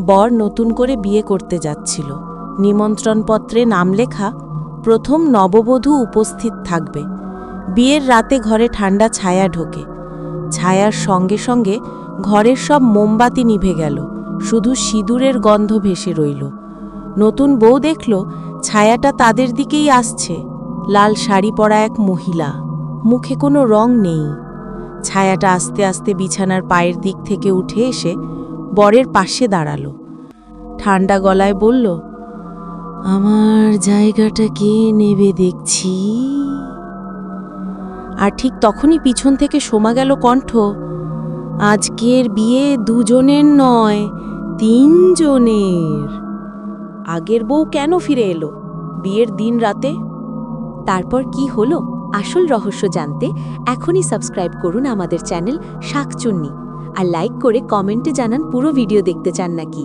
বর নতুন করে বিয়ে করতে যাচ্ছিল। নিমন্ত্রণপত্রে নাম লেখা, প্রথম নববধূ উপস্থিত থাকবে। বিয়ের রাতে ঘরে ঠান্ডা ছায়া ঢোকে। ছায়ার সঙ্গে সঙ্গে ঘরের সব মোমবাতি নিভে গেল। শুধু সিঁদুরের গন্ধ ভেসে রইল। নতুন বউ দেখল, ছায়াটা তাদের দিকেই আসছে। লাল শাড়ি পরা এক মহিলা। মুখে কোনো রং নেই। ছায়াটা আস্তে আস্তে বিছানার পায়ের দিক থেকে উঠে এসে বরের পাশে দাঁড়াল। ঠান্ডা গলায় বলল, আমার জায়গাটা কে নেবে দেখছি? আর ঠিক তখনই পিছন থেকে শোমা গেল কণ্ঠ, আজকের বিয়ে দুজনের নয়, তিনজনের। আগের বউ কেন ফিরে এলো? বিয়ের দিন রাতে? তারপর কি হলো? আসল রহস্য জানতে এখনই সাবস্ক্রাইব করুন আমাদের চ্যানেল শাকচুন্নি। আর লাইক করে কমেন্টে জানান পুরো ভিডিও দেখতে চান নাকি?